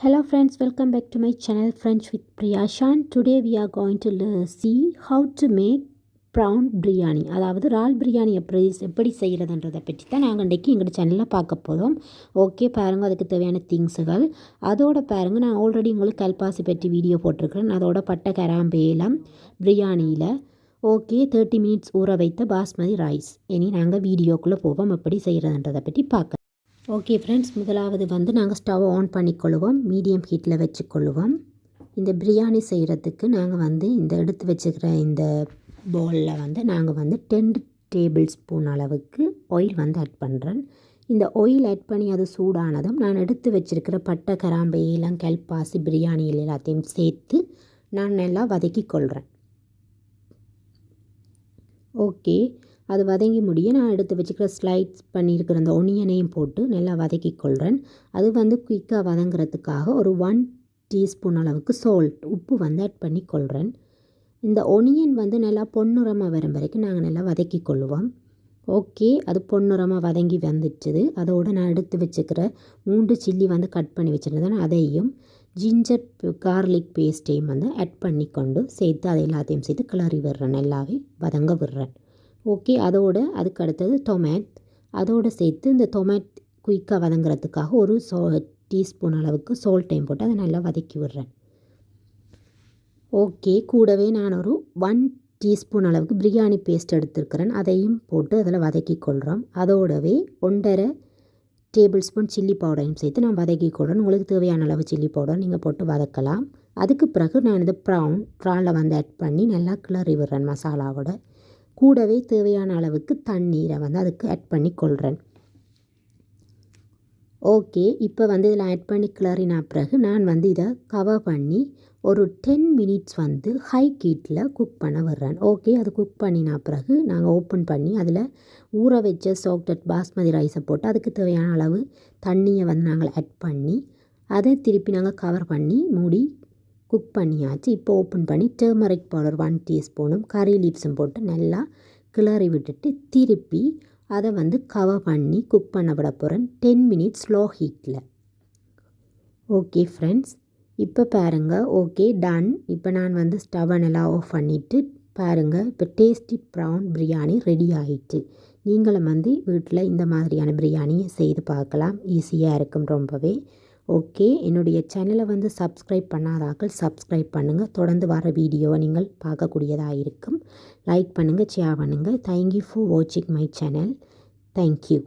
Hello friends, welcome back to my channel French with Priyashan. Today we are going to see how to make brown biryani அதாவது ரால் பிரியாணி எப்படி எப்படி செய்கிறதுன்றதை பற்றி தான் நாங்கள் இன்றைக்கி எங்கள் சேனலில் பார்க்க போகிறோம் ஓகே பாருங்கள் அதுக்கு தேவையான திங்ஸுகள் அதோட பாருங்கள் நான் ஆல்ரெடி உங்களுக்கு கல்பாசி பற்றி வீடியோ போட்டிருக்கிறேன். அதோட பட்டை கராம்பேலம் பிரியாணியில் ஓகே தேர்ட்டி மினிட்ஸ் ஊற வைத்த பாஸ்மதி ரைஸ் இனி நாங்கள் வீடியோக்குள்ளே போவோம் எப்படி செய்கிறதுன்றதை பற்றி பார்க்க ஓகே ஃப்ரெண்ட்ஸ் முதலாவது வந்து நாங்கள் ஸ்டவ் ஆன் பண்ணிக்கொள்ளுவோம் மீடியம் ஹீட்டில் வச்சுக்கொள்ளுவோம் இந்த பிரியாணி செய்கிறதுக்கு நாங்கள் வந்து இந்த எடுத்து வச்சுக்கிற இந்த பவுலில் வந்து நாங்கள் வந்து டென் டேபிள் ஸ்பூன் அளவுக்கு ஆயில் வந்து ஆட் பண்ணுறேன் இந்த ஆயில் ஆட் பண்ணி அது சூடானதும் நான் எடுத்து வச்சுருக்கிற பட்டை கராம்பு ஏலம் கல்பாசி பிரியாணி எல்லாத்தையும் சேர்த்து நான் நல்லா வதக்கி கொள்கிறேன் ஓகே அது வதங்கி முடிய நான் எடுத்து வச்சுக்கிற ஸ்லைட்ஸ் பண்ணியிருக்கிற அந்த ஒனியனையும் போட்டு நல்லா வதக்கி கொள்கிறேன் அது வந்து குயிக்காக வதங்குறதுக்காக ஒரு ஒன் டீஸ்பூன் அளவுக்கு சால்ட் உப்பு வந்து ஆட் பண்ணி கொள்கிறேன் இந்த ஒனியன் வந்து நல்லா பொன்னுரமாக வரும் வரைக்கும் நாங்கள் நல்லா வதக்கி கொள்ளுவோம் ஓகே அது பொன்னுரமாக வதங்கி வந்துச்சுது அதோடு நான் எடுத்து வச்சுக்கிற மூன்று சில்லி வந்து கட் பண்ணி வச்சுருந்தேன். அதையும் ஜிஞ்சர் கார்லிக் பேஸ்ட்டையும் வந்து ஆட் பண்ணி கொண்டு சேர்த்து அதை எல்லாத்தையும் சேர்த்து கிளறி விடுறேன். நல்லாவே வதங்க விடுறேன். ஓகே அதோடு அதுக்கு அடுத்தது டொமேட் அதோடு சேர்த்து இந்த டொமேட் குயிக்காக வதங்குறதுக்காக ஒரு சோ டீஸ்பூன் அளவுக்கு சோல் டைம் போட்டு அதை நல்லா வதக்கி விடுறேன். ஓகே கூடவே நான் ஒரு ஒன் டீஸ்பூன் அளவுக்கு பிரியாணி பேஸ்ட் எடுத்துருக்கிறேன். அதையும் போட்டு அதில் வதக்கி கொள்கிறோம் அதோடவே ஒன்றரை டேபிள் ஸ்பூன் சில்லி பவுடரையும் சேர்த்து நான் வதக்கி கொள்கிறேன் உங்களுக்கு தேவையான அளவு சில்லி பவுடர் நீங்கள் போட்டு வதக்கலாம். அதுக்கு பிறகு நான் இந்த ப்ரௌன் ப்ரானில் வந்து ஆட் பண்ணி நல்லா கிளறி விடுறேன் மசாலாவோட. கூடவே தேவையான அளவுக்கு தண்ணீரை வந்து அதுக்கு ஆட் பண்ணி கொள்கிறேன் ஓகே இப்போ வந்து இதில் ஆட் பண்ணி கிளறின பிறகு நான் வந்து இதை கவர் பண்ணி ஒரு டென் மினிட்ஸ் வந்து ஹை கீட்டில் குக் பண்ண வர்றேன் ஓகே அது குக் பண்ணின பிறகு நாங்கள் ஓப்பன் பண்ணி அதில் ஊற வச்ச சாக்டட் பாஸ்மதி ரைஸை போட்டு அதுக்கு தேவையான அளவு தண்ணியை வந்து நாங்கள் ஆட் பண்ணி அதை திருப்பி நாங்கள் கவர் பண்ணி மூடி குக் பண்ணியாச்சு. இப்போ ஓப்பன் பண்ணி டர்மரிக் பவுடர் ஒன் டீஸ்பூனும் கறி லீவ்ஸும் போட்டு நல்லா கிளறி விட்டுட்டு திருப்பி அதை வந்து கவர் பண்ணி குக் பண்ண விட போகிறேன் டென் மினிட்ஸ் ஸ்லோ ஹீட்டில் ஓகே ஃப்ரெண்ட்ஸ் இப்போ பாருங்கள் ஓகே டன் இப்போ நான் வந்து ஸ்டவ்வை நல்லா ஆஃப் பண்ணிவிட்டு பாருங்கள் இப்போ டேஸ்டி ப்ரவுன் பிரியாணி ரெடி ஆகிட்டு நீங்களும் வந்து வீட்டில் இந்த மாதிரியான பிரியாணியை செய்து பார்க்கலாம். ஈஸியாக இருக்கும் ரொம்பவே. ஓகே. என்னுடைய சேனலை வந்து சப்ஸ்கிரைப் பண்ணாதாக்கள் சப்ஸ்கிரைப் பண்ணுங்கள் தொடர்ந்து வர வீடியோவை நீங்கள் பார்க்கக்கூடியதாக இருக்கும். லைக் பண்ணுங்கள் ஷேர் பண்ணுங்கள் தேங்க்யூ ஃபார் வாட்சிங் மை சேனல் தேங்க்யூ